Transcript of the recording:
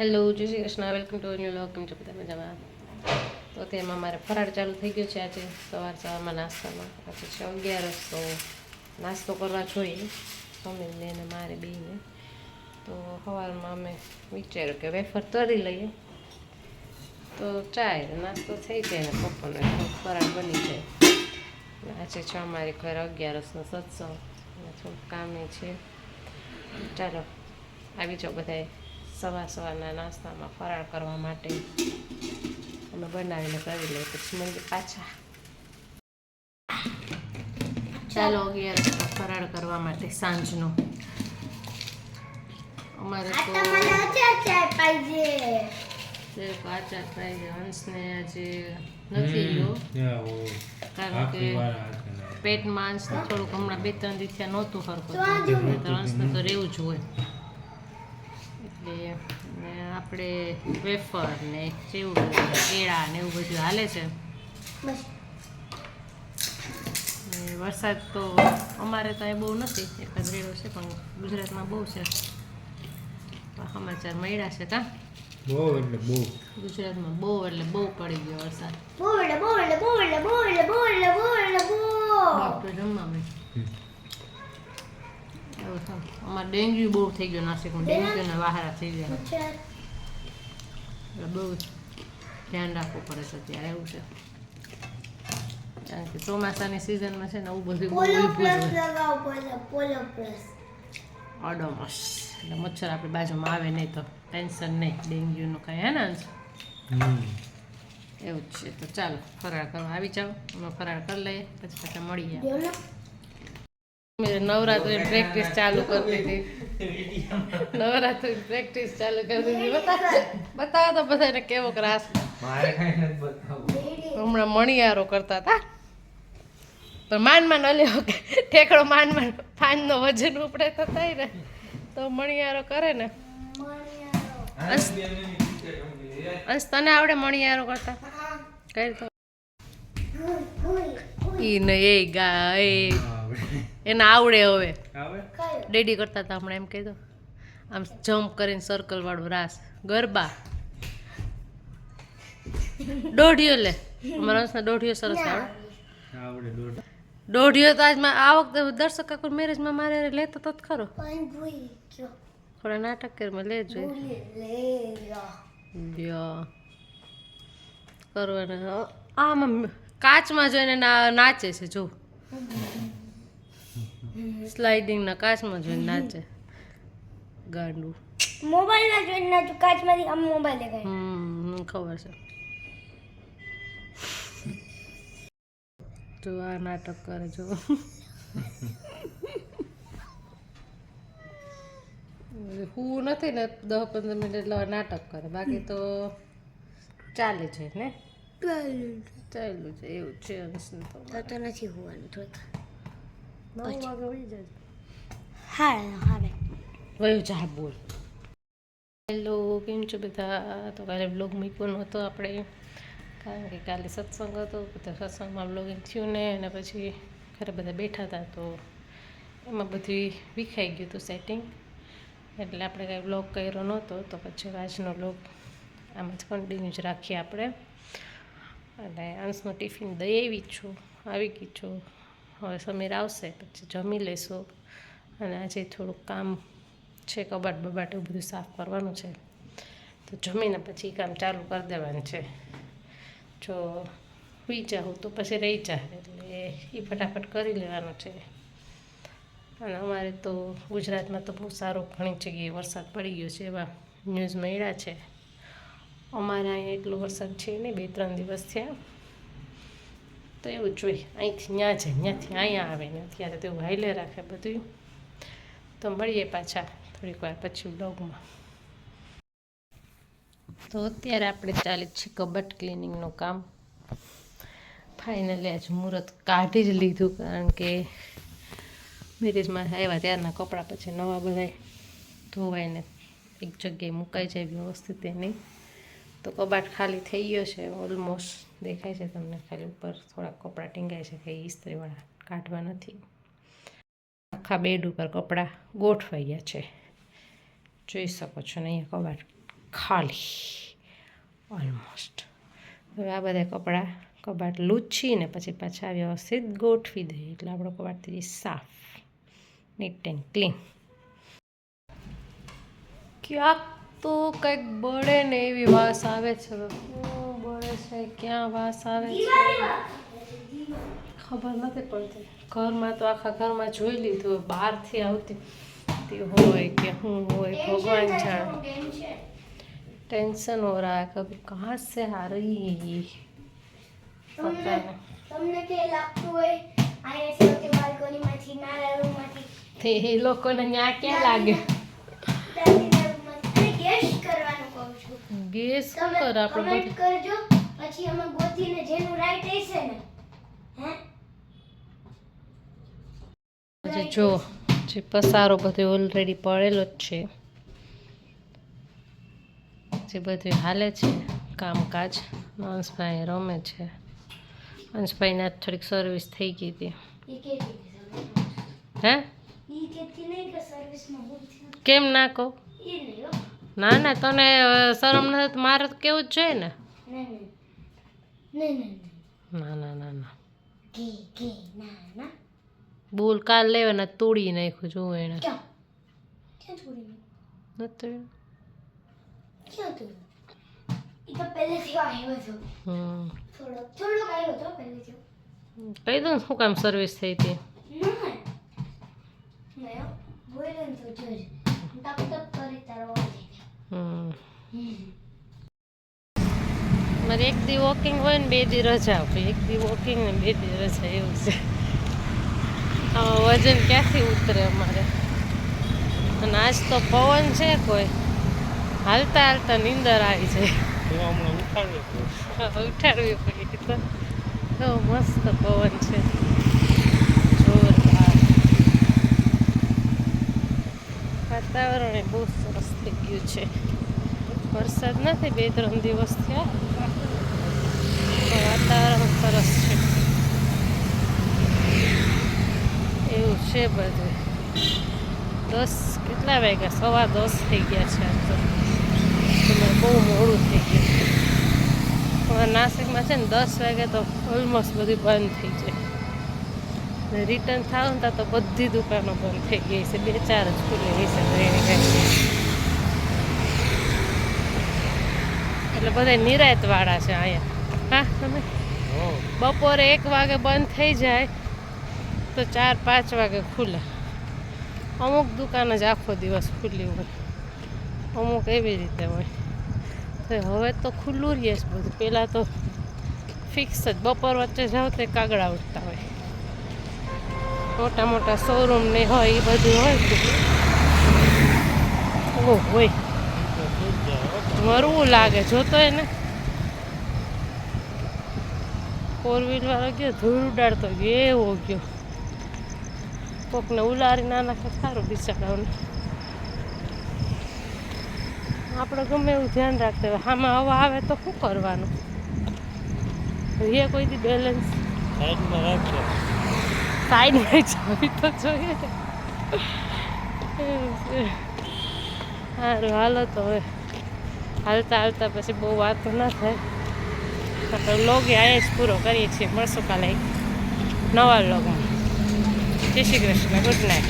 Hello, જય Shri Krishna. Welcome to new look કેમ છો બધા મજામાં? તો તેમાં મારે ફરાળ ચાલુ થઈ ગયો છે આજે. સવાર સવારમાં નાસ્તામાં. આજે છે અગિયારસ, તો નાસ્તો કરવા જોઈએ. મમ્મીને અને મારે બેને તો સવારમાં અમે વિચાર્યું કે વેફર તરી લઈએ. તો ચાય, નાસ્તો થઈ જાય ને પપ્પાનો ફરાળ બની જાય. આજે છે અમારી ઘરે અગિયારસનો સત્સંગ. થોડું કામે છે. ચાલો, આવી જાઓ બધાએ. સવાર સવારના નાસ્તામાં ફરાળ કરવા માટે અમે બનાવીને કરી લઈએ. પછી મળીએ પાછા. ચાલો અગિયાર ફરાળ કરવા માટે સાંજનો. અમારે તો કાચા ફ્રાય છે. હંસને આજે નથી ગયો. કારણ કે પેટમાં અંશને થોડુંક હમણાં બે ત્રણ દિવસ નહોતું ફરકું તો અંશને તો રહેવું જ હોય. એટલે ને આપણે વેફર ને ચેવડું કેળા ને એવું બધું હાલે છે. ને વરસાદ તો અમારે તો અહીં બહુ નથી એકાદ રેડો છે પણ ગુજરાતમાં બહુ છે. સમાચાર મળ્યા છે કા? બહુ એટલે બહુ. ગુજરાતમાં બહુ એટલે બહુ પડી ગયો વરસાદ. બાપરે જમવા મળે એવું છે અમારે ડેન્ગ્યુ બહુ થઈ ગયો નાસિકમાં ડેન્ગ્યુના વાહરા થઈ ગયા એટલે બહુ ધ્યાન રાખવું પડે છે અત્યારે એવું છે કારણ કે ચોમાસાની સિઝનમાં છે ને આવું બધું બહુ ઓડોમસ એટલે મચ્છર આપણી બાજુમાં આવે નહીં તો ટેન્શન નહીં ડેન્ગ્યુનું કાંઈ હે ને એવું જ છે તો ચાલો ફરાળ કરવા આવી જાઓ અમે ફરાળ કરી લઈએ પછી પાછા મળીએ નવરાત્રી પ્રેક્ટિસ ચાલુ કરી દીધી. નવરાત્રી પ્રેક્ટિસ ચાલુ કરી દીધી. બતાવો તો બધાને કેવો રાસ મારે કઈ નથી બતાવવું. હમણાં મણિયારો કરતા હતા. પણ માન માન અલ્યો કે ઠેકડો માન માન ફાનનો વજન ઉપડે તો થાય ને. તો મણિયારો કરે ને. અંશ તને આવડે મણિયારો કરતા? કઈ તો ઈ ને એ ગા એ એને આવડે હવે. ડેડી કરતા હતા હમણાં એમ કહી દો. આમ જમ્પ કરીને સર્કલ વાળો રાસ. ગરબા. દોઢિયો લે. અમારા અંશના દોઢિયો સરસ આવડે. દોઢિયો. તો આજમાં આ વખતે દર્શક કાકુર મેરેજમાં મારે લેતો તો જ ખરો. થોડા નાટક કરીમાં લેજો કરવાના. આમાં કાચમાં જોઈને નાચે છે જો. સ્લાઇડિંગના કાચમાં જોઈને નાચે. ગાંડું. મોબાઈલ ના જોઈને નાચું કાચમાંથી આમ મોબાઈલ દેખાય હમ ખબર છે. તો આ નાટક કરે જો હું નથી ને દસ પંદર મિનિટ એટલે નાટક કરે. બાકી તો ચાલે છે ને? ચાલ્યું છે. એવું છે તો નથી હોવાનું થોડીક નવ વાગે વહી જાય હા હા વયું જા બોલ. હેલો કેમ છો બધા? તો કાલે બ્લોગ મૂક્યો નહોતો આપણે. કારણ કે કાલે સત્સંગ હતો બધા સત્સંગમાં બ્લોગિંગ થયું ને અને પછી ઘરે બધા બેઠા હતા તો એમાં બધી વિખાઈ ગયું હતું સેટિંગ એટલે આપણે કાંઈ બ્લોગ કર્યો નહોતો તો પછી આજનો બ્લોગ આમ જ કન્ટિન્યુ જ રાખીએ આપણે. અને અંશનું ટિફિન દઈ આવી જ છું આવી ગઈ છું. હવે સમીર આવશે, પછી જમી લઈશું. અને આજે થોડુંક કામ છે, કબાટ બબાટ એવું બધું સાફ કરવાનું છે. તો જમીને પછી કામ ચાલુ કરી દેવાનું છે. જો હુઈ જાઉં તો પછી રહી જા, એટલે એ ફટાફટ કરી લેવાનું છે. અને અમારે તો ગુજરાતમાં તો બહુ સારો ઘણી જગ્યાએ વરસાદ પડી ગયો છે, એવા ન્યૂઝ મળ્યા છે. અમારે અહીંયા એટલો વરસાદ છે નહીં, બે ત્રણ દિવસ થયા. તો એવું જોઈ અહીંથી ત્યાં જાય ત્યાંથી અહીંયા આવે ને અત્યારે તો એવું હાઈલે રાખે બધું તો મળીએ પાછા થોડીક વાર પછી બ્લોગમાં તો અત્યારે આપણે ચાલે છે કબટ ક્લિનિંગનું કામ. ફાઇનલી આજ મુહૂર્ત કાઢી જ લીધું, કારણ કે મેરેજમાં આવ્યા ત્યારના કપડાં પછી નવા બધા ધોવાઈને એક જગ્યાએ મુકાઈ જાય વ્યવસ્થિત નહીં. તો કબાટ ખાલી થઈ ગયો છે ઓલમોસ્ટ દેખાય છે તમને. ખાલી ઉપર થોડાક કપડાં ટીંગાય છે કે ઇસ્ત્રીવાળા કાઢવા નથી. આખા બેડ ઉપર કપડાં ગોઠવાયા છે. જોઈ શકો છો ને, અહીંયા કબાટ ખાલી. ઓલમોસ્ટ હવે આ બધા કપડાં કબાટ લૂછીને પછી પાછા વ્યવસ્થિત ગોઠવી દઈએ, એટલે આપણો કબાટ થઈ સાફ નીટ એન્ડ ક્લીન ક્યાંક તો કંઈક બળે ને એવી વાસ આવે છે. બળે છે ક્યાં વાસ આવે છે? ખબર નથી પડતી. ઘરમાં તો આખા ઘરમાં જોઈ લીધું બહારથી આવતી તે હોય કે હું હોય ભગવાન જાણે. ટેન્શન. હો રહા કભી કહાં સે આ રહી તમને કે લાગતું હોય આ બાલ્કનીમાંથી ના રૂમમાંથી તે લોકોને ન્યા ક્યાં લાગે? ગેસ કર આપણે કમેન્ટ કરજો પછી અમે ગોતીને જેનું રાઈટ હશે ને. હે? જો જે પસારો બધો ઓલરેડી પડેલો જ છે. જે બધું હાલે છે કામકાજ અંશભાઈ રમે છે. અંશભાઈને થોડીક સર્વિસ થઈ ગઈ હતી. હે? કેમ ના કહું? ના ના તને શરમ નથી તો મારે કેવું જ જોઈએ ને? ના ના. ના ના ના. ના બોલ કાલ લેવાના તોડી નાખ્યું જોવું એને. કહી દઉં ને શું કામ સર્વિસ થઈ હતી? ના ને. તો જોઈ તપ તપ કરી તારો મારે એક દી વોકિંગ હોય ને બે દી રજા હોય એક દી વોકિંગ ને બે દી રજા એવું છે. વજન ક્યાંથી ઉતરે અમારે? અને આજ તો પવન છે કોઈ. હાલતા હાલતા નીંદર આવી જાય. ઉઠાડવે પડી તો મસ્ત પવન છે. વાતાવરણ એ બહુ સરસ થઈ ગયું છે. વરસાદ નથી, બે ત્રણ દિવસ થયા. વાતાવરણ સરસ છે. એવું છે બધું. દસ કેટલા વાગ્યા? સવા દસ થઈ ગયા છે આજ તો. બહુ મોડું થઈ ગયું અમારા નાસિકમાં છે ને દસ વાગે તો ઓલમોસ્ટ બધું બંધ થઈ જાય. ને રિટર્ન થાવ ને તો બધી દુકાનો બંધ થઈ ગઈ છે. બે ચાર જ ખુલ્લી છે રેણી કાંઈ એટલે બધા નિરાયતવાળા છે અહીંયા. હા તમે? બપોરે એક વાગે બંધ થઈ જાય તો ચાર પાંચ વાગે ખુલે. અમુક દુકાન જ આખો દિવસ ખુલ્લી હોય. અમુક એવી રીતે હોય. તો હવે તો ખુલ્લું રહીએ છે બધું. પહેલાં તો ફિક્સ જ. બપોર વચ્ચે જાઓ તો કાગડા ઉઠતા હોય. મોટા મોટા શોરૂમ ને હોય, એ બધું હોય ઓહ હોય મરવું લાગે, જોતો એને. ફોર વ્હીલ વાળો ગયો, ધૂળ ઉડાડતો ગયો, એવો ગયો. કોકને ઉલારી ના નાખે સારું બિચારાઓને આપણે ગમે એવું ધ્યાન રાખતા હોય આમાં હવા આવે તો શું કરવાનું? એ કોઈ બેલેન્સ સાઈડમાં જવી તો જોઈએ સારું હાલો તો હવે હાલતા હાલતા પછી બહુ વાતો ના થાય. આપણે લોગ અહીંયા જ પૂરો કરીએ છીએ. મળશું કાલે નવા લોગમાં જય શ્રી કૃષ્ણ ગુડ નાઇટ